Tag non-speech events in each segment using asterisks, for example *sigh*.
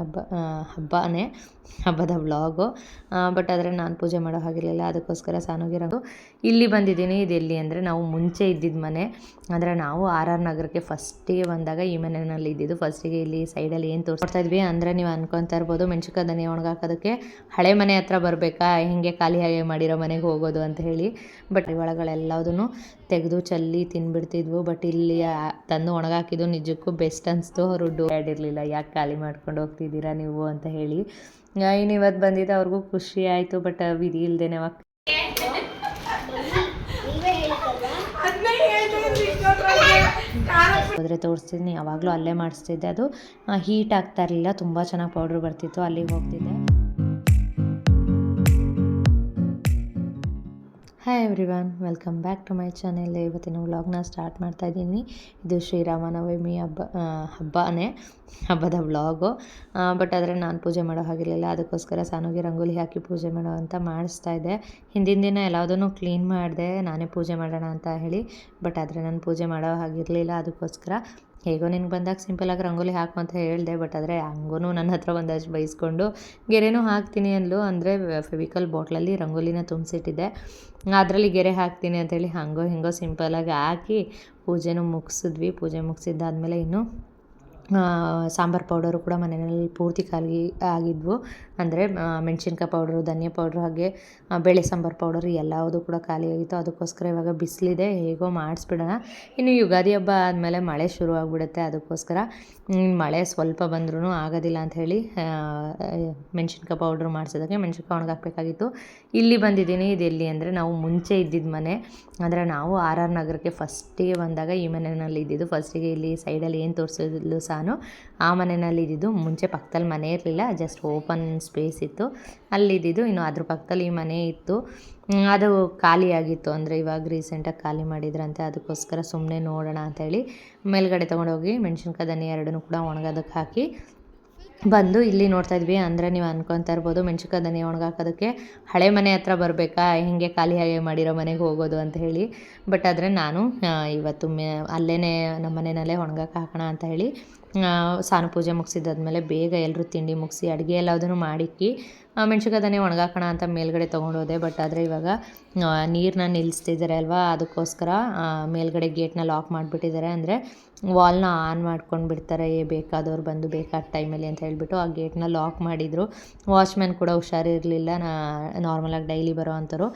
ಹಬ್ಬ ಹಬ್ಬನೇ, ಹಬ್ಬದ ವ್ಲಾಗು. ಬಟ್ ಆದರೆ ನಾನು ಪೂಜೆ ಮಾಡೋ ಹಾಗಿರಲಿಲ್ಲ, ಅದಕ್ಕೋಸ್ಕರ ಸಾನುಗಿರೋದು ಇಲ್ಲಿ ಬಂದಿದ್ದೀನಿ, ಇದು ಎಲ್ಲಿ ಅಂದರೆ ನಾವು ಮುಂಚೆ ಇದ್ದಿದ್ದ ಮನೆ. ಅಂದರೆ ನಾವು ಆರ್ ಆರ್ ನಗರಕ್ಕೆ ಫಸ್ಟಿಗೆ ಬಂದಾಗ ಈ ಮನೆಯಲ್ಲಿ ಇದ್ದಿದ್ದು. ಫಸ್ಟಿಗೆ ಇಲ್ಲಿ ಸೈಡಲ್ಲಿ ಏನು ತೋರಿಸ್ತಾ ಇದ್ವಿ ಅಂದರೆ ನೀವು ಅನ್ಕೊತಾ ಇರ್ಬೋದು ಮೆಣಸಿಕ ದನಿ ಒಣಗಾಕೋದಕ್ಕೆ ಹಳೆ ಮನೆ ಹತ್ರ ಬರಬೇಕಾ, ಹಿಂಗೆ ಖಾಲಿ ಹಾಗೆ ಮಾಡಿರೋ ಮನೆಗೆ ಹೋಗೋದು ಅಂತ ಹೇಳಿ. ಬಟ್ ಒಳಗಳೆಲ್ಲದನ್ನು ತೆಗೆದು ಚಲ್ಲಿ ತಿನ್ಬಿಡ್ತಿದ್ವು. ಬಟ್ ಇಲ್ಲಿ ತಂದು ಒಣಗಾಕಿದ್ದು ನಿಜಕ್ಕೂ ಬೆಸ್ಟ್ ಅನ್ನಿಸ್ತು ಅವರು ಡೂ ಇರಲಿಲ್ಲ, ಯಾಕೆ ಖಾಲಿ ಮಾಡ್ಕೊಂಡು ಹೋಗ್ತಿದ್ದೀರಾ ನೀವು ಅಂತ ಹೇಳಿ. ಇನ್ನು ಇವತ್ತು ಬಂದಿದ್ದು ಅವ್ರಿಗೂ ಖುಷಿ ಆಯಿತು ಬಟ್ ವಿಧಿ ಇಲ್ಲದೇನೆ ಹೋದ್ರೆ ಹೋದರೆ ತೋರಿಸ್ತಿದ್ದೀನಿ ಯಾವಾಗಲೂ ಅಲ್ಲೇ ಮಾಡಿಸ್ತಿದ್ದೆ ಅದು. ಹೀಟ್ ಆಗ್ತಾ ಇರಲಿಲ್ಲ, ತುಂಬ ಚೆನ್ನಾಗಿ ಪೌಡ್ರ್ ಬರ್ತಿತ್ತು, ಅಲ್ಲಿಗೆ ಹೋಗ್ತಿದ್ದೆ. Hi everyone welcome back to my channel ಇವತ್ತಿನ ವ್ಲಾಗ್ನ ಸ್ಟಾರ್ಟ್ ಮಾಡ್ತಾ ಇದ್ದೀನಿ. ಇದು ಶ್ರೀರಾಮನವಮಿ ಹಬ್ಬ ಹಬ್ಬನೇ, ಹಬ್ಬದ ವ್ಲಾಗು ಬಟ್ ಆದರೆ ನಾನು ಪೂಜೆ ಮಾಡೋ ಹಾಗಿರಲಿಲ್ಲ. ಅದಕ್ಕೋಸ್ಕರ ಸಾನುಗೆ ರಂಗೋಲಿ ಹಾಕಿ ಪೂಜೆ ಮಾಡೋ ಅಂತ ಮಾಡಿಸ್ತಾ ಇದ್ದೆ. ಹಿಂದಿನ ದಿನ ಎಲ್ಲದನ್ನು ಕ್ಲೀನ್ ಮಾಡಿದೆ, ನಾನೇ ಪೂಜೆ ಮಾಡೋಣ ಅಂತ ಹೇಳಿ. ಬಟ್ ಆದರೆ ನಾನು ಪೂಜೆ ಮಾಡೋ ಹಾಗಿರಲಿಲ್ಲ. ಅದಕ್ಕೋಸ್ಕರ ಹೇಗೋ ನಿನಗೆ ಬಂದಾಗ ಸಿಂಪಲಾಗಿ ರಂಗೋಲಿ ಹಾಕು ಅಂತ ಹೇಳಿದೆ, ಬಟ್ ಆದರೆ ಹಂಗೂ ನನ್ನ ಹತ್ರ ಒಂದಷ್ಟು ಬೈಸ್ಕೊಂಡು ಗೆರೆನೂ ಹಾಕ್ತೀನಿ ಅಂದ್ಲು. ಅಂದರೆ ಫೆವಿಕಲ್ ಬಾಟ್ಲಲ್ಲಿ ರಂಗೋಲಿನ ತುಂಬಿಸಿಟ್ಟಿದ್ದೆ. ಅದರಲ್ಲಿ ಗೆರೆ ಹಾಕ್ತೀನಿ ಅಂತೇಳಿ ಹಂಗೋ ಹಿಂಗೋ ಸಿಂಪಲಾಗಿ ಹಾಕಿ ಪೂಜೆನೂ ಮುಗಿಸಿದ್ವಿ. ಪೂಜೆ ಮುಗಿಸಿದ್ದಾದಮೇಲೆ ಇನ್ನು ಸಾಂಬಾರು ಪೌಡರು ಕೂಡ ಮನೆಯಲ್ಲಿ ಪೂರ್ತಿ ಖಾಲಿ ಆಗಿದ್ವು. ಅಂದರೆ ಮೆಣಸಿನ್ಕಾಯಿ ಪೌಡ್ರು, ಧನಿಯಾ ಪೌಡ್ರು, ಹಾಗೆ ಬೇಳೆ ಸಾಂಬಾರು ಪೌಡರ್ ಎಲ್ಲವುದು ಕೂಡ ಖಾಲಿಯಾಗಿತ್ತು ಅದಕ್ಕೋಸ್ಕರ ಇವಾಗ ಬಿಸಿಲಿದೆ, ಹೇಗೋ ಮಾಡಿಸ್ಬಿಡೋಣ. ಇನ್ನು ಯುಗಾದಿ ಹಬ್ಬ ಆದಮೇಲೆ ಮಳೆ ಶುರು ಆಗಿಬಿಡುತ್ತೆ. ಅದಕ್ಕೋಸ್ಕರ ಮಳೆ ಸ್ವಲ್ಪ ಬಂದ್ರೂ ಆಗೋದಿಲ್ಲ ಅಂತ ಹೇಳಿ ಮೆಣಸಿನ್ಕಾಯಿ ಪೌಡ್ರ್ ಮಾಡಿಸೋದಕ್ಕೆ ಮೆಣಸಿನ್ಕಾಯಿ ಒಣಗಾಕಬೇಕಾಗಿತ್ತು ಇಲ್ಲಿ ಬಂದಿದ್ದೀನಿ. ಇದು ಎಲ್ಲಿ ಅಂದರೆ, ನಾವು ಮುಂಚೆ ಇದ್ದಿದ್ದ ಮನೆ. ಅಂದರೆ ನಾವು ಆರ್ ಆರ್ ನಗರಕ್ಕೆ ಫಸ್ಟಿಗೆ ಬಂದಾಗ ಈ ಮನೆಯಲ್ಲಿ ಇದ್ದಿದ್ದು. ಫಸ್ಟಿಗೆ ಇಲ್ಲಿ ಸೈಡಲ್ಲಿ ಏನು ತೋರಿಸಿದ್ಲು ಸಾನು, ಆ ಮನೆಯಲ್ಲಿ ಇದ್ದಿದ್ದು. ಮುಂಚೆ ಪಕ್ಕದಲ್ಲಿ ಮನೆ ಇರಲಿಲ್ಲ, ಜಸ್ಟ್ ಓಪನ್ ಸ್ಪೇಸ್ ಇತ್ತು. ಅಲ್ಲಿದ್ದಿದ್ದು ಇನ್ನು ಅದ್ರ ಪಕ್ಕದಲ್ಲಿ ಮನೆ ಇತ್ತು. ಅದು ಖಾಲಿಯಾಗಿತ್ತು. ಅಂದರೆ ಇವಾಗ ರೀಸೆಂಟಾಗಿ ಖಾಲಿ ಮಾಡಿದ್ರಂತೆ. ಅದಕ್ಕೋಸ್ಕರ ಸುಮ್ಮನೆ ನೋಡೋಣ ಅಂತೇಳಿ ಮೇಲ್ಗಡೆ ತೊಗೊಂಡೋಗಿ ಮೆಣಸಿನ್ಕಾಯಿ ದನಿ ಎರಡನ್ನೂ ಕೂಡ ಒಣಗೋದಕ್ಕೆ ಹಾಕಿ ಬಂದು ಇಲ್ಲಿ ನೋಡ್ತಾ ಇದ್ವಿ. ಅಂದರೆ ನೀವು ಅನ್ಕೊತಾ ಇರ್ಬೋದು, ಮೆಣಸಿನ್ಕಾಯಿ ದನಿ ಒಣಗಾಕೋದಕ್ಕೆ ಹಳೆ ಮನೆ ಹತ್ರ ಬರಬೇಕಾ? ಹೇಗೆ ಖಾಲಿ ಹಾಗೆ ಮಾಡಿರೋ ಮನೆಗೆ ಹೋಗೋದು ಅಂತ ಹೇಳಿ. ಬಟ್ ಆದರೆ ನಾನು ಇವತ್ತು ಮೇ ಅಲ್ಲೇ ನಮ್ಮ ಮನೆಯಲ್ಲೇ ಒಣಗಕ್ಕೆ ಹಾಕೋಣ ಅಂತ ಹೇಳಿ ಆ, ಸಾನು ಪೂಜೆ ಮುಗಿಸಿದ್ದಾದ್ಮೇಲೆ ಬೇಗ ಎಲ್ಲರೂ ತಿಂಡಿ ಮುಗಿಸಿ ಅಡುಗೆ ಎಲ್ಲದನ್ನು ಮಾಡಿಕ್ಕಿ ಮೆಣ್ಸಿನ್ಕಾಯಿ ಒಣಗಾಕೋಣ ಅಂತ ಮೇಲ್ಗಡೆ ತೊಗೊಂಡೋದೆ ಬಟ್ ಆದರೆ ಇವಾಗ ನೀರನ್ನ ನಿಲ್ಲಿಸ್ತಿದ್ದಾರೆ ಅಲ್ವಾ ಅದಕ್ಕೋಸ್ಕರ ಮೇಲ್ಗಡೆ ಗೇಟ್ನ ಲಾಕ್ ಮಾಡಿಬಿಟ್ಟಿದ್ದಾರೆ ಅಂದರೆ ವಾಲ್ನ ಆನ್ ಮಾಡ್ಕೊಂಡು ಬಿಡ್ತಾರೆ ಏ ಬೇಕಾದವ್ರು ಬಂದು ಬೇಕಾದ ಟೈಮಲ್ಲಿ ಅಂತ ಹೇಳಿಬಿಟ್ಟು ಆ ಗೇಟ್ನ ಲಾಕ್ ಮಾಡಿದರು. ವಾಚ್ಮ್ಯಾನ್ ಕೂಡ ಹುಷಾರಿರಲಿಲ್ಲ ನಾ ನಾರ್ಮಲಾಗಿ ಡೈಲಿ ಬರೋ ಅಂಥವ್ರು.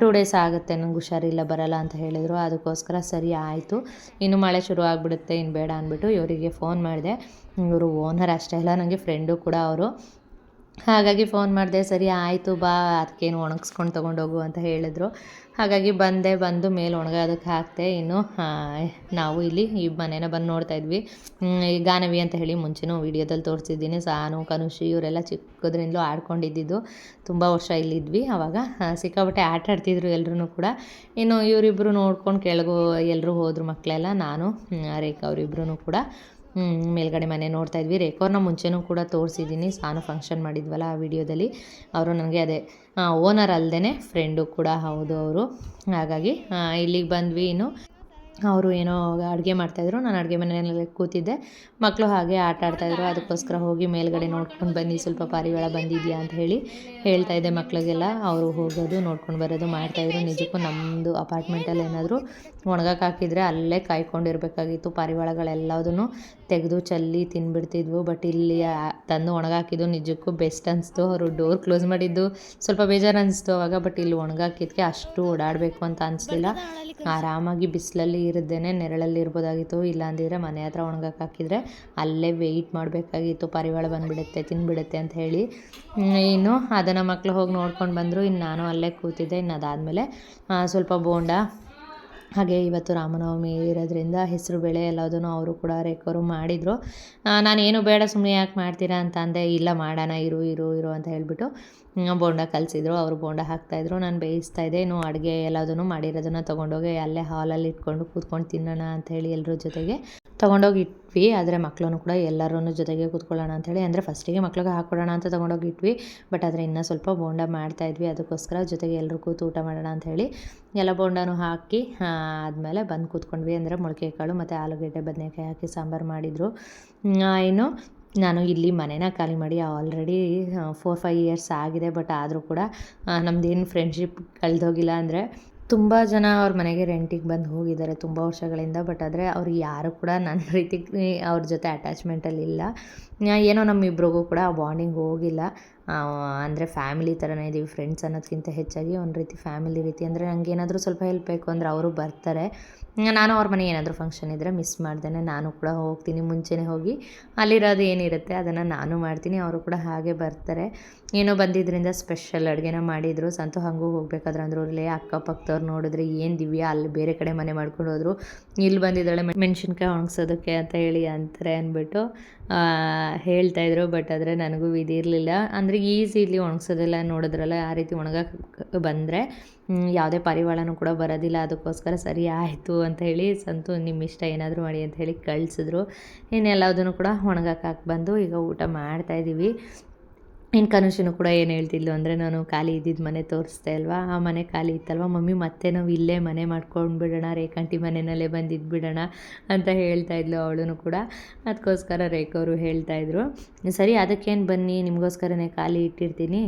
ಟೂ ಡೇಸ್ ಆಗುತ್ತೆ, ನಂಗೆ ಹುಷಾರಿಲ್ಲ, ಬರಲ್ಲ ಅಂತ ಹೇಳಿದರು. ಅದಕ್ಕೋಸ್ಕರ ಸರಿ ಆಯಿತು. ಇನ್ನು ಮಳೆ ಶುರು ಆಗಿಬಿಡುತ್ತೆ, ಇನ್ನು ಬೇಡ ಅಂದ್ಬಿಟ್ಟು ಇವರಿಗೆ ಫೋನ್ ಮಾಡಿದೆ. ಇವರು ಓನರ್ ಅಷ್ಟೇ ಅಲ್ಲ ನನಗೆ ಫ್ರೆಂಡು ಕೂಡ ಅವರು. ಹಾಗಾಗಿ ಫೋನ್ ಮಾಡಿದೆ, ಸರಿ ಆಯಿತು ಬಾ, ಅದಕ್ಕೇನು ಒಣಗಿಸ್ಕೊಂಡು ತೊಗೊಂಡೋಗು ಅಂತ ಹೇಳಿದ್ರು. ಹಾಗಾಗಿ ಬಂದೆ, ಬಂದು ಮೇಲೆ ಒಣಗೋದಕ್ಕೆ ಹಾಕ್ತೆ ಇನ್ನು ನಾವು ಇಲ್ಲಿ ಈ ಮನೇನ ಬಂದು ನೋಡ್ತಾ ಇದ್ವಿ. ಗಾನವಿ ಅಂತ ಹೇಳಿ ಮುಂಚೆನೂ ವೀಡಿಯೋದಲ್ಲಿ ತೋರಿಸಿದ್ದೀನಿ. ಸಾನು, ಕನುಷಿ ಇವರೆಲ್ಲ ಚಿಕ್ಕದ್ರಿಂದಲೂ ಆಡ್ಕೊಂಡಿದ್ದಿದ್ದು. ತುಂಬ ವರ್ಷ ಇಲ್ಲಿದ್ವಿ. ಆವಾಗ ಸಿಕ್ಕಾಪಟ್ಟೆ ಆಟ ಆಡ್ತಿದ್ರು ಎಲ್ಲರೂ ಕೂಡ. ಇನ್ನು ಇವರಿಬ್ಬರು ನೋಡ್ಕೊಂಡು ಕೆಳಗು ಎಲ್ಲರೂ ಹೋದ್ರು ಮಕ್ಕಳೆಲ್ಲ ನಾನು ರೇಖಾ ಅವರಿಬ್ರು ಕೂಡ. ಮೇಲ್ಗಡೆ ಮನೆ ನೋಡ್ತಾ ಇದ್ವಿ. ರೇಕೋರ್ನ ಮುಂಚೆನೂ ಕೂಡ ತೋರಿಸಿದ್ದೀನಿ. ನಾನು ಫಂಕ್ಷನ್ ಮಾಡಿದ್ವಲ್ಲ ಆ ವಿಡಿಯೋದಲ್ಲಿ. ಅವರು ನನಗೆ ಅದೇ ಓನರ್ ಅಲ್ಲದೇ ಫ್ರೆಂಡು ಕೂಡ ಹೌದು ಅವರು. ಹಾಗಾಗಿ ಇಲ್ಲಿಗೆ ಬಂದ್ವಿ ಇನ್ನು. ಅವರು ಏನೋ ಅಡುಗೆ ಮಾಡ್ತಾಯಿದ್ರು. ನಾನು ಅಡುಗೆ ಮನೆಯಲ್ಲಿ ಕೂತಿದ್ದೆ. ಮಕ್ಕಳು ಹಾಗೆ ಆಟ ಆಡ್ತಾಯಿದ್ರು. ಅದಕ್ಕೋಸ್ಕರ ಹೋಗಿ ಮೇಲ್ಗಡೆ ನೋಡ್ಕೊಂಡು ಬನ್ನಿ. ಸ್ವಲ್ಪ ಪಾರಿವಾಳ ಬಂದಿದೆಯಾ ಅಂತ ಹೇಳಿ ಹೇಳ್ತಾ ಇದ್ದೆ ಮಕ್ಕಳಿಗೆಲ್ಲ. ಅವರು ಹೋಗೋದು, ನೋಡ್ಕೊಂಡು ಬರೋದು, ಮಾಡ್ತಾಯಿದ್ರು. ನಿಜಕ್ಕೂ ನಮ್ಮದು ಅಪಾರ್ಟ್ಮೆಂಟಲ್ಲಿ ಏನಾದರೂ ಒಣಗಕ್ಕೆ ಹಾಕಿದರೆ ಅಲ್ಲೇ ಕಾಯ್ಕೊಂಡಿರಬೇಕಾಗಿತ್ತು. ಪಾರಿವಾಳಗಳೆಲ್ಲದನ್ನು ತೆಗೆದು ಚಲ್ಲಿ ತಿನ್ಬಿಡ್ತಿದ್ವು. ಬಟ್ ಇಲ್ಲಿ ತಂದು ಒಣಗಾಕಿದ್ದು ನಿಜಕ್ಕೂ ಬೆಸ್ಟ್ ಅನಿಸ್ತು. ಅವರು ಡೋರ್ ಕ್ಲೋಸ್ ಮಾಡಿದ್ದು ಸ್ವಲ್ಪ ಬೇಜಾರು ಅನಿಸ್ತು ಅವಾಗ. ಬಟ್ ಇಲ್ಲಿ ಒಣಗಾಕಿದ್ದಕ್ಕೆ ಅಷ್ಟು ಓಡಾಡಬೇಕು ಅಂತ ಅನಿಸ್ಲಿಲ್ಲ. ಆರಾಮಾಗಿ ಬಿಸಿಲಲ್ಲಿ ಇರದೇನೆ ನೆರಳಲ್ಲಿ ಇರ್ಬೋದಾಗಿತ್ತು ಇಲ್ಲಾಂದಿದ್ರೆ ಮನೆ ಹತ್ರ ಒಣಗಕ್ಕೆ ಹಾಕಿದರೆ ಅಲ್ಲೇ ವೆಯ್ಟ್ ಮಾಡಬೇಕಾಗಿತ್ತು, ಪಾರಿವಾಳ ಬಂದುಬಿಡುತ್ತೆ ತಿಂದುಬಿಡುತ್ತೆ ಅಂತ ಹೇಳಿ. ಇನ್ನು ಅದನ್ನು ಮಕ್ಕಳು ಹೋಗಿ ನೋಡ್ಕೊಂಡು ಬಂದರು ಇನ್ನು ನಾನು ಅಲ್ಲೇ ಕೂತಿದ್ದೆ ಇನ್ನು ಅದಾದಮೇಲೆ ಸ್ವಲ್ಪ ಬೋಂಡ ಹಾಗೆ ಇವತ್ತು ರಾಮನವಮಿ ಇರೋದ್ರಿಂದ ಹೆಸರು ಬೇಳೆ ಎಲ್ಲದನ್ನು ಅವರು ಕೂಡ ರೆಕವರು ಮಾಡಿದರು. ನಾನೇನು ಬೇಡ ಸುಮ್ಮನೆ ಯಾಕೆ ಮಾಡ್ತೀರಾ ಅಂತ ಅಂದೆ, ಇಲ್ಲ ಮಾಡೋಣ, ಇರು ಇರು ಇರು ಅಂತ ಹೇಳಿಬಿಟ್ಟು ಬೋಂಡ ಕಲಿಸಿದ್ರು. ಅವರು ಬೋಂಡ ಹಾಕ್ತಾಯಿದ್ರು. ನಾನು ಬೇಯಿಸ್ತಾ ಇದ್ದೆ. ಇನ್ನು ಅಡುಗೆ ಎಲ್ಲದನ್ನು ಮಾಡಿರೋದನ್ನು ತೊಗೊಂಡೋಗಿ ಅಲ್ಲೇ ಹಾಲಲ್ಲಿ ಇಟ್ಕೊಂಡು ಕೂತ್ಕೊಂಡು ತಿನ್ನೋಣ ಅಂತ ಹೇಳಿ ಎಲ್ಲರ ಜೊತೆಗೆ ತೊಗೊಂಡೋಗಿ ಇಟ್ವಿ, ಆದರೆ ಮಕ್ಕಳೂ ಕೂಡ ಎಲ್ಲರೂ ಜೊತೆಗೆ ಕೂತ್ಕೊಳ್ಳೋಣ ಅಂಥೇಳಿ ಅಂದರೆ ಫಸ್ಟಿಗೆ ಮಕ್ಳಿಗೆ ಹಾಕ್ಕೊಡೋಣ ಅಂತ ತೊಗೊಂಡೋಗಿ ಇಟ್ವಿ ಬಟ್ ಆದರೆ ಇನ್ನೂ ಸ್ವಲ್ಪ ಬೋಂಡ ಮಾಡ್ತಾಯಿದ್ವಿ ಅದಕ್ಕೋಸ್ಕರ ಜೊತೆಗೆ ಎಲ್ಲರೂ ಕೂತು ಊಟ ಮಾಡೋಣ ಅಂಥೇಳಿ ಎಲ್ಲ ಬೋಂಡನೂ ಹಾಕಿ ಆದಮೇಲೆ ಬಂದು ಕೂತ್ಕೊಂಡ್ವಿ. ಅಂದರೆ ಮೊಳಕೆ ಕಾಳು ಮತ್ತು ಆಲೂಗಡ್ಡೆ, ಬದನೆಕಾಯಿ ಹಾಕಿ ಸಾಂಬಾರು ಮಾಡಿದರು. ಇನ್ನು ನಾನು ಇಲ್ಲಿ ಮನೆನ ಖಾಲಿ ಮಾಡಿ ಆಲ್ರೆಡಿ ಫೋರ್ ಫೈವ್ ಇಯರ್ಸ್ ಆಗಿದೆ. ಬಟ್ ಆದರೂ ಕೂಡ ನಮ್ಮದೇನು ಫ್ರೆಂಡ್ಶಿಪ್ ಕಳೆದೋಗಿಲ್ಲ. ಅಂದರೆ ತುಂಬ ಜನ ಅವ್ರ ಮನೆಗೆ ರೆಂಟಿಗೆ ಬಂದು ಹೋಗಿದ್ದಾರೆ ತುಂಬ ವರ್ಷಗಳಿಂದ ಬಟ್ ಆದರೆ ಅವ್ರು ಯಾರು ಕೂಡ ನನ್ನ *laughs* ರೀತಿ ಅವ್ರ ಜೊತೆ ಅಟ್ಯಾಚ್ಮೆಂಟಲ್ಲಿ ಇಲ್ಲ. ಏನೋ ನಮ್ಮಿಬ್ರಿಗೂ ಕೂಡ ಆ ಬಾಂಡಿಂಗ್ ಹೋಗಿಲ್ಲ. ಅಂದರೆ ಫ್ಯಾಮಿಲಿ ಥರನೇ ಇದ್ದೀವಿ ಫ್ರೆಂಡ್ಸ್ ಅನ್ನೋದಕ್ಕಿಂತ ಹೆಚ್ಚಾಗಿ ಒಂದು ರೀತಿ ಫ್ಯಾಮಿಲಿ ರೀತಿ. ಅಂದರೆ ನನಗೆ ಏನಾದರೂ ಸ್ವಲ್ಪ ಹೆಲ್ಪ್ ಬೇಕು ಅಂದರೆ ಅವರು ಬರ್ತಾರೆ. ನಾನು ಅವ್ರ ಮನೆ ಏನಾದರೂ ಫಂಕ್ಷನ್ ಇದ್ದರೆ ಮಿಸ್ ಮಾಡ್ದೇನೆ, ನಾನು ಕೂಡ ಹೋಗ್ತೀನಿ, ಮುಂಚೆನೇ ಹೋಗಿ ಅಲ್ಲಿರೋದು ಏನಿರುತ್ತೆ ಅದನ್ನು ನಾನು ಮಾಡ್ತೀನಿ, ಅವರು ಕೂಡ ಹಾಗೆ ಬರ್ತಾರೆ. ಏನೋ ಬಂದಿದ್ದರಿಂದ ಸ್ಪೆಷಲ್ ಅಡುಗೆನ ಮಾಡಿದರು, ಸಂತು ಹಾಗೂ ಹೋಗ್ಬೇಕಾದ್ರೆ ಅಂದರು ಅಲ್ಲೇ ಅಕ್ಕಪಕ್ಕದವ್ರು ನೋಡಿದ್ರೆ ಏನು ದಿವ್ಯಾ, ಅಲ್ಲಿ ಬೇರೆ ಕಡೆ ಮನೆ ಮಾಡ್ಕೊಂಡು ಹೋದರು, ಇಲ್ಲಿ ಬಂದಿದ್ದಾಳೆ ಮೆಣಸಿನ್ಕಾಯಿ ಒಣಗ್ಸೋದಕ್ಕೆ ಅಂತ ಹೇಳಿ ಅಂತಾರೆ ಅಂದ್ಬಿಟ್ಟು ಹೇಳ್ತಾಯಿದ್ರು ಬಟ್ ಆದರೆ ನನಗೂ ಇದಿರಲಿಲ್ಲ ಅಂದರೆ ಈಸಿ ಇಲ್ಲಿ ಒಣಗ್ಸೋದೆಲ್ಲ ನೋಡಿದ್ರಲ್ಲ ಆ ರೀತಿ ಒಣಗಕ್ಕೆ ಬಂದರೆ ಯಾವುದೇ ಪರಿವಾಳನೂ ಕೂಡ ಬರೋದಿಲ್ಲ, ಅದಕ್ಕೋಸ್ಕರ ಸರಿ ಆಯಿತು ಅಂತ ಹೇಳಿ ಸಂತು ನಿಮ್ಮ ಇಷ್ಟ ಏನಾದರೂ ಮಾಡಿ ಅಂತ ಹೇಳಿ ಕಳಿಸಿದ್ರು. ಇನ್ನೆಲ್ಲದನ್ನು ಕೂಡ ಒಣಗಕ್ಕೆ ಹಾಕಿ ಬಂದು ಈಗ ಊಟ ಮಾಡ್ತಾಯಿದ್ದೀವಿ ಇನ್ನು ಕನುಷನು ಕೂಡ ಏನು ಹೇಳ್ತಿದ್ಲು ಅಂದರೆ ನಾನು ಖಾಲಿ ಇದ್ದಿದ್ದು ಮನೆ ತೋರಿಸ್ದೆ ಅಲ್ವಾ? ಆ ಮನೆ ಖಾಲಿ ಇತ್ತಲ್ವ? ಮಮ್ಮಿ, ಮತ್ತೆ ನಾವು ಇಲ್ಲೇ ಮನೆ ಮಾಡ್ಕೊಂಡು ಬಿಡೋಣ, ರೇಖಾಂಟಿ ಮನೆಯಲ್ಲೇ ಬಂದಿದ್ದು ಬಿಡೋಣ ಅಂತ ಹೇಳ್ತಾ ಇದ್ಲು ಅವಳು ಕೂಡ. ಅದಕ್ಕೋಸ್ಕರ ರೇಖವರು ಹೇಳ್ತಾಯಿದ್ರು ಸರಿ, ಅದಕ್ಕೇನು ಬನ್ನಿ, ನಿಮಗೋಸ್ಕರನೇ ಖಾಲಿ ಇಟ್ಟಿರ್ತೀನಿ.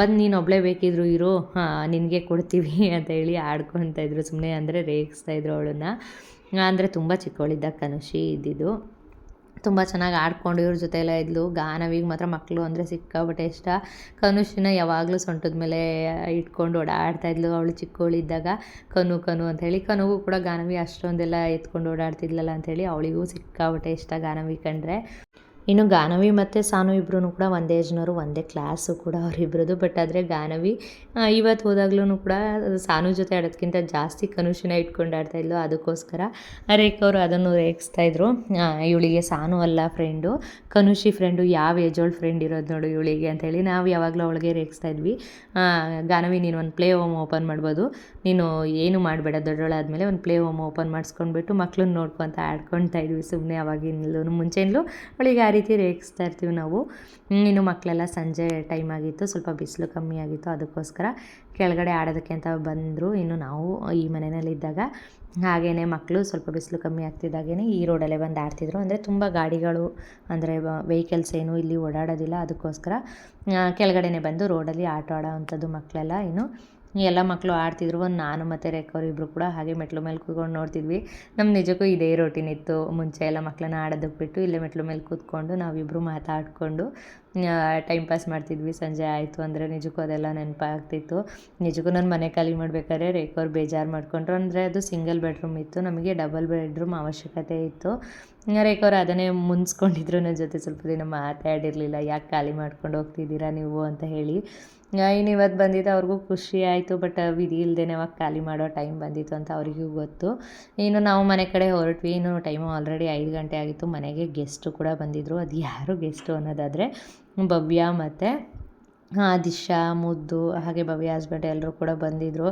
ಬಂದು ನೀನು ಒಬ್ಬಳೇ ಬೇಕಿದ್ರು ಇರು. ನಿನಗೆ ಕೊಡ್ತೀವಿ ಅಂತ ಹೇಳಿ ಆಡ್ಕೊತಾ ಇದ್ರು ಸುಮ್ಮನೆ ಅಂದರೆ ರೇಗಿಸ್ತಾಯಿದ್ರು ಅವಳನ್ನು. ಅಂದರೆ ತುಂಬ ಚಿಕ್ಕವಳಿದ್ದ ಕನುಷಿ ಇದ್ದಿದ್ದು. ತುಂಬ ಚೆನ್ನಾಗಿ ಆಡ್ಕೊಂಡು ಇವ್ರ ಜೊತೆ ಎಲ್ಲ ಇದ್ಲು. ಗಾನವಿಗೆ ಮಾತ್ರ ಮಕ್ಕಳು ಅಂದರೆ ಸಿಕ್ಕಾಪಟ್ಟೆ ಇಷ್ಟ. ಕನುಷಿನ ಯಾವಾಗಲೂ ಸೊಂಟದ ಮೇಲೆ ಇಟ್ಕೊಂಡು ಓಡಾಡ್ತಾ ಇದ್ಲು ಅವಳು ಚಿಕ್ಕವಳಿದ್ದಾಗ ಕನು ಕನು ಅಂತ ಹೇಳಿ. ಕನುಗೂ ಕೂಡ ಗಾನವಿ ಅಷ್ಟೊಂದೆಲ್ಲ ಎತ್ಕೊಂಡು ಓಡಾಡ್ತಿದ್ಲಲ್ಲ ಅಂಥೇಳಿ ಅವಳಿಗೂ ಸಿಕ್ಕಾಪಟ್ಟೆ ಇಷ್ಟ ಗಾನವಿ ಕಂಡ್ರೆ. ಇನ್ನು ಗಾನವಿ ಮತ್ತು ಸಾನು ಇಬ್ಬರೂ ಕೂಡ ಒಂದೇ ಜನರು, ಒಂದೇ ಕ್ಲಾಸು ಕೂಡ ಅವರಿಬ್ರದ್ದು ಬಟ್ ಆದರೆ ಗಾನವಿ ಇವತ್ತು ಹೋದಾಗ್ಲೂ ಕೂಡ ಸಾನು ಜೊತೆ ಆಡೋದಕ್ಕಿಂತ ಜಾಸ್ತಿ ಕನುಷನ ಇಟ್ಕೊಂಡು ಆಡ್ತಾಯಿದ್ಲು ಅದಕ್ಕೋಸ್ಕರ ರೇಖವರು ಅದನ್ನು ಇದ್ರು. ಇವಳಿಗೆ ಸಾನು ಅಲ್ಲ ಫ್ರೆಂಡು ಕನುಷಿ ಫ್ರೆಂಡು ಯಾವ ಏಜ್ ಓಲ್ಡ್ ಫ್ರೆಂಡ್ ಇರೋದು ನೋಡು ಇವಳಿಗೆ ಅಂತೇಳಿ ನಾವು ಯಾವಾಗಲೂ ಅವಳಿಗೆ ರೇಗಿಸ್ತಾ ಇದ್ವಿ. ಗಾನವಿ ನೀನು ಒಂದು ಪ್ಲೇ ಹೋಮ್ ಓಪನ್ ಮಾಡ್ಬೋದು. ನೀನು ಏನು ಮಾಡಬೇಡ, ದೊಡ್ಡೋಳಾದಮೇಲೆ ಒಂದು ಪ್ಲೇ ಹೋಮ್ ಓಪನ್ ಮಾಡಿಸ್ಕೊಂಡ್ಬಿಟ್ಟು ಮಕ್ಕಳನ್ನ ನೋಡ್ಕೊತ ಆಡ್ಕೊಳ್ತಾ ಇದ್ವಿ ಸುಮ್ಮನೆ ಅವಾಗಿನ ಮುಂಚೆಯಿಂದಲೂ ಅವಳಿಗೆ ರೀತಿ ರೇಗಿಸ್ತಾ ಇರ್ತೀವಿ ನಾವು. ಇನ್ನು ಮಕ್ಕಳೆಲ್ಲ ಸಂಜೆ ಟೈಮ್ ಆಗಿತ್ತು, ಸ್ವಲ್ಪ ಬಿಸಿಲು ಕಮ್ಮಿ ಆಗಿತ್ತು, ಅದಕ್ಕೋಸ್ಕರ ಕೆಳಗಡೆ ಆಡೋದಕ್ಕೆ ಅಂತ ಬಂದರು. ಇನ್ನು ನಾವು ಈ ಮನೆಯಲ್ಲಿದ್ದಾಗ ಹಾಗೆಯೇ ಮಕ್ಕಳು ಸ್ವಲ್ಪ ಬಿಸಿಲು ಕಮ್ಮಿ ಆಗ್ತಿದ್ದಾಗೇ ಈ ರೋಡಲ್ಲೇ ಬಂದು ಆಡ್ತಿದ್ರು. ಅಂದರೆ ತುಂಬ ಗಾಡಿಗಳು, ಅಂದರೆ ವೆಹಿಕಲ್ಸ್ ಏನು ಇಲ್ಲಿ ಓಡಾಡೋದಿಲ್ಲ. ಅದಕ್ಕೋಸ್ಕರ ಕೆಳಗಡೆನೆ ಬಂದು ರೋಡಲ್ಲಿ ಆಟ ಆಡೋ ಅಂಥದ್ದು ಮಕ್ಕಳೆಲ್ಲ ಇನ್ನು ಎಲ್ಲ ಮಕ್ಕಳು ಆಡ್ತಿದ್ರು, ಒಂದು ನಾನು ಮತ್ತು ರೇಖವ್ರು ಇಬ್ಬರು ಕೂಡ ಹಾಗೆ ಮೆಟ್ಲು ಮೇಲೆ ಕೂತ್ಕೊಂಡು ನೋಡ್ತಿದ್ವಿ. ನಮ್ಮ ನಿಜಕ್ಕೂ ಇದೇ ರೋಟೀನ್ ಇತ್ತು. ಮುಂಚೆ ಎಲ್ಲ ಮಕ್ಕಳನ್ನ ಆಡೋದಕ್ಕೆ ಬಿಟ್ಟು ಇಲ್ಲೇ ಮೆಟ್ಲು ಮೇಲೆ ಕೂತ್ಕೊಂಡು ನಾವಿಬ್ಬರು ಮಾತಾಡಿಕೊಂಡು ಟೈಮ್ ಪಾಸ್ ಮಾಡ್ತಿದ್ವಿ. ಸಂಜೆ ಆಯಿತು ಅಂದರೆ ನಿಜಕ್ಕೂ ಅದೆಲ್ಲ ನೆನಪಾಗ್ತಿತ್ತು. ನಿಜಕ್ಕೂ ನಾನು ಮನೆ ಖಾಲಿ ಮಾಡಬೇಕಾದ್ರೆ ರೇಖವ್ರು ಬೇಜಾರು ಮಾಡಿಕೊಂಡ್ರು. ಅಂದರೆ ಅದು ಸಿಂಗಲ್ ಬೆಡ್ರೂಮ್ ಇತ್ತು. ನಮಗೆ ಡಬಲ್ ಬೆಡ್ರೂಮ್ ಅವಶ್ಯಕತೆ ಇತ್ತು. ರೇಖವ್ರು ಅದನ್ನೇ ಮುನ್ಸ್ಕೊಂಡಿದ್ರು ನನ್ನ ಜೊತೆ ಸ್ವಲ್ಪ ದಿನ ಮಾತಾಡಿರಲಿಲ್ಲ. ಯಾಕೆ ಖಾಲಿ ಮಾಡ್ಕೊಂಡು ಹೋಗ್ತಿದ್ದೀರಾ ನೀವು ಅಂತ ಹೇಳಿ. ಇನ್ನು ಇವತ್ತು ಬಂದಿದ್ದು ಅವ್ರಿಗೂ ಖುಷಿ ಆಯಿತು, ಬಟ್ ವಿಧಿ ಇಲ್ಲದೇ ಅವಾಗ ಖಾಲಿ ಮಾಡೋ ಟೈಮ್ ಬಂದಿತ್ತು ಅಂತ ಅವರಿಗೂ ಗೊತ್ತು. ಇನ್ನು ನಾವು ಮನೆ ಕಡೆ ಹೊರಟ್ವಿ, ಇನ್ನು ಟೈಮು ಆಲ್ರೆಡಿ ಐದು ಗಂಟೆ ಆಗಿತ್ತು, ಮನೆಗೆ ಗೆಸ್ಟು ಕೂಡ ಬಂದಿದ್ದರು ಅದು ಯಾರು ಗೆಸ್ಟು ಅನ್ನೋದಾದರೆ ಭವ್ಯ ಮತ್ತು ದಿಶಾ, ಮುದ್ದು, ಹಾಗೆ ಭವ್ಯ ಹಸ್ಬೆಂಡ್ ಎಲ್ಲರೂ ಕೂಡ ಬಂದಿದ್ದರು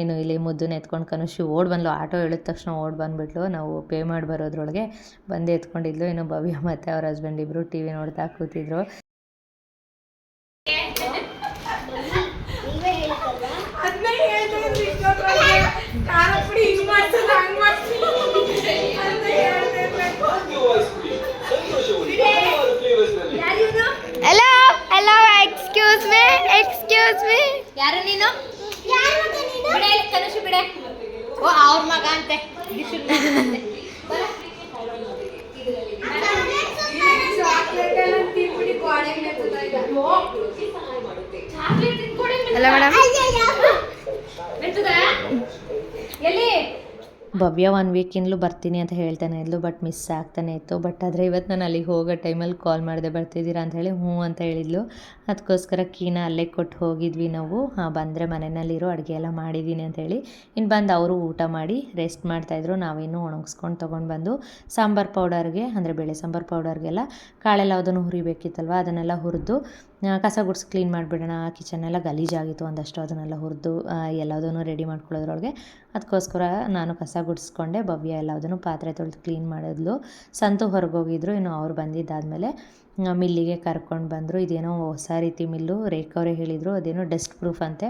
ಏನು ಇಲ್ಲಿ ಮುದ್ದು ಎತ್ಕೊಂಡು ಕನುಷಿ ಓಡ್ ಬಂದ್ಲು, ಆಟೋ ಹೇಳಿದ ತಕ್ಷಣ ಓಡ್ ಬಂದುಬಿಟ್ಲು. ನಾವು ಪೇ ಮಾಡಿ ಬರೋದ್ರೊಳಗೆ ಬಂದು ಎತ್ಕೊಂಡಿದ್ಲು. ಇನ್ನು ಭವ್ಯ ಮತ್ತು ಅವ್ರ ಹಸ್ಬೆಂಡ್ ಇಬ್ಬರು ಟಿ ವಿ ನೋಡ್ತಾ ಕೂತಿದ್ರು. Hello hello excuse me excuse me ಯಾರು ನೀನು ಬಿಡೆ ಕನುಷಿ ಬಿಡೆ ಓ ಅವ್ರ ಮಗ ಅಂತೆ ದಿಶುನ್ ಮಗ ಅಂತೆ. ಚಾಕ್ಲೇಟ್ ತಿನ್ಕೊಡಿ ಹಲೋ ಮೇಡಮ್ ಮೆತ್ತದಾ? ಭವ್ಯ ಒನ್ ವೀಕಿಂದಲೂ ಬರ್ತೀನಿ ಅಂತ ಹೇಳ್ತಾನೆ ಇದ್ಲು ಬಟ್ ಮಿಸ್ ಆಗ್ತಾನೆ ಇತ್ತು. ಬಟ್ ಆದರೆ ಇವತ್ತು ನಾನು ಅಲ್ಲಿಗೆ ಹೋಗೋ ಟೈಮಲ್ಲಿ ಕಾಲ್ ಮಾಡಿದೆ, ಬರ್ತಿದ್ದೀರಾ ಅಂತ ಹೇಳಿ ಹ್ಞೂ ಅಂತ ಹೇಳಿದ್ಲು. ಅದಕ್ಕೋಸ್ಕರ ಕೀನ ಅಲ್ಲೇ ಕೊಟ್ಟು ಹೋಗಿದ್ವಿ ನಾವು. ಹಾಂ, ಬಂದರೆ ಮನೆಯಲ್ಲಿರೋ ಅಡುಗೆ ಎಲ್ಲ ಮಾಡಿದ್ದೀನಿ ಅಂತ ಹೇಳಿ. ಇನ್ನು ಬಂದು ಅವರು ಊಟ ಮಾಡಿ ರೆಸ್ಟ್ ಮಾಡ್ತಾಯಿದ್ರು ನಾವೇನು ಒಣಗಿಸ್ಕೊಂಡು ತೊಗೊಂಡು ಬಂದು ಸಾಂಬಾರು ಪೌಡರ್ಗೆ ಅಂದರೆ ಬೇಳೆ ಸಾಂಬಾರು ಪೌಡರ್ಗೆಲ್ಲ ಕಾಳೆಲ್ಲ ಅದನ್ನು ಹುರಿಬೇಕಿತ್ತಲ್ವ, ಅದನ್ನೆಲ್ಲ ಹುರಿದು ಕಸ ಗುಡ್ಸಿ ಕ್ಲೀನ್ ಮಾಡಿಬಿಡೋಣ ಕಿಚನ್ನೆಲ್ಲ ಗಲೀಜಾಗಿತ್ತು ಒಂದಷ್ಟು, ಅದನ್ನೆಲ್ಲ ಹುರಿದು ಎಲ್ಲದನ್ನು ರೆಡಿ ಮಾಡ್ಕೊಳ್ಳೋದ್ರೊಳಗೆ. ಅದಕ್ಕೋಸ್ಕರ ನಾನು ಕಸ ಗುಡಿಸ್ಕೊಂಡೆ, ಭವ್ಯ ಎಲ್ಲದನ್ನು ಪಾತ್ರೆ ತೊಳೆದು ಕ್ಲೀನ್ ಮಾಡಿದ್ಲು. ಸಂತು ಹೊರಗೋಗಿದ್ರು, ಇನ್ನು ಅವ್ರು ಬಂದಿದ್ದಾದಮೇಲೆ ಮಿಲ್ಲಿಗೆ ಕರ್ಕೊಂಡು ಬಂದರು. ಇದೇನೋ ಹೊಸ ರೀತಿ ಮಿಲ್ಲು. ರೇಖವ್ರೆ ಹೇಳಿದರು, ಅದೇನೋ ಡಸ್ಟ್ ಪ್ರೂಫ್ ಅಂತೆ.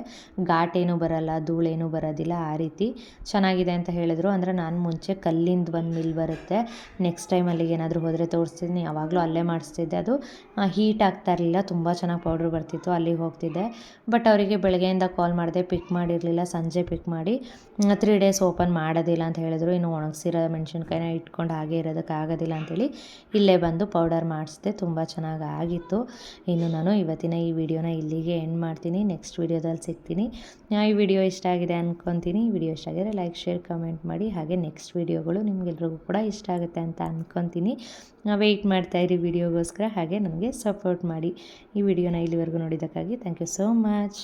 ಘಾಟೇನೂ ಬರಲ್ಲ, ಧೂಳೇನೂ ಬರೋದಿಲ್ಲ, ಆ ರೀತಿ. ಚೆನ್ನಾಗಿದೆ ಅಂತ ಹೇಳಿದ್ರು. ಅಂದರೆ ನಾನು ಮುಂಚೆ ಕಲ್ಲಿಂದ ಒಂದು ಮಿಲ್ ಬರುತ್ತೆ. ನೆಕ್ಸ್ಟ್ ಟೈಮ್ ಅಲ್ಲಿಗೆ ಏನಾದರೂ ಹೋದರೆ ತೋರಿಸ್ತೀನಿ. ಯಾವಾಗಲೂ ಅಲ್ಲೇ ಮಾಡಿಸ್ತಿದ್ದೆ. ಅದು ಹೀಟ್ ಆಗ್ತಾ ಇರಲಿಲ್ಲ. ತುಂಬ ಚೆನ್ನಾಗಿ ಪೌಡ್ರ್ ಬರ್ತಿತ್ತು, ಅಲ್ಲಿಗೆ ಹೋಗ್ತಿದ್ದೆ. ಬಟ್ ಅವರಿಗೆ ಬೆಳಗ್ಗೆಯಿಂದ ಕಾಲ್ ಮಾಡಿದೆ ಪಿಕ್ ಮಾಡಿರಲಿಲ್ಲ. ಸಂಜೆ ಪಿಕ್ ಮಾಡಿ ತ್ರೀ ಡೇಸ್ ಓಪನ್ ಮಾಡೋದಿಲ್ಲ ಅಂತ ಹೇಳಿದ್ರು. ಇನ್ನು ಒಣಗಿಸಿರೋ ಮೆಣಸಿನ್ಕಾಯಿನ ಇಟ್ಕೊಂಡು ಹಾಗೆ ಇರೋದಕ್ಕೆ ಆಗೋದಿಲ್ಲ ಅಂತೇಳಿ ಇಲ್ಲೇ ಬಂದು ಪೌಡರ್ ಮಾಡಿಸಿದೆ. ತುಂಬ ಚೆನ್ನಾಗಿ ಆಗಿತ್ತು. ಇನ್ನು ನಾನು ಇವತ್ತಿನ ಈ ವಿಡಿಯೋನ ಇಲ್ಲಿಗೆ ಎಂಡ್ ಮಾಡ್ತೀನಿ. ನೆಕ್ಸ್ಟ್ ವಿಡಿಯೋದಲ್ಲಿ ಸಿಗ್ತೀನಿ. ಈ ವಿಡಿಯೋ ಇಷ್ಟ ಆಗಿದೆ ಅಂದ್ಕೊತೀನಿ ವಿಡಿಯೋ ಇಷ್ಟ ಆಗಿದ್ರೆ ಲೈಕ್ ಶೇರ್ ಕಮೆಂಟ್ ಮಾಡಿ. ಹಾಗೆ ನೆಕ್ಸ್ಟ್ ವಿಡಿಯೋಗಳು ನಿಮಗೆಲ್ರಿಗೂ ಕೂಡ ಇಷ್ಟ ಆಗುತ್ತೆ ಅಂತ ಅಂದ್ಕೊತೀನಿ ವೆಯ್ಟ್ ಮಾಡ್ತಾಯಿರಿ ವಿಡಿಯೋಗೋಸ್ಕರ. ಹಾಗೆ ನನಗೆ ಸಪೋರ್ಟ್ ಮಾಡಿ. ಈ ವಿಡಿಯೋನ ಇಲ್ಲಿವರೆಗೂ ನೋಡಿದ್ದಕ್ಕಾಗಿ ಥ್ಯಾಂಕ್ ಯು ಸೋ ಮಚ್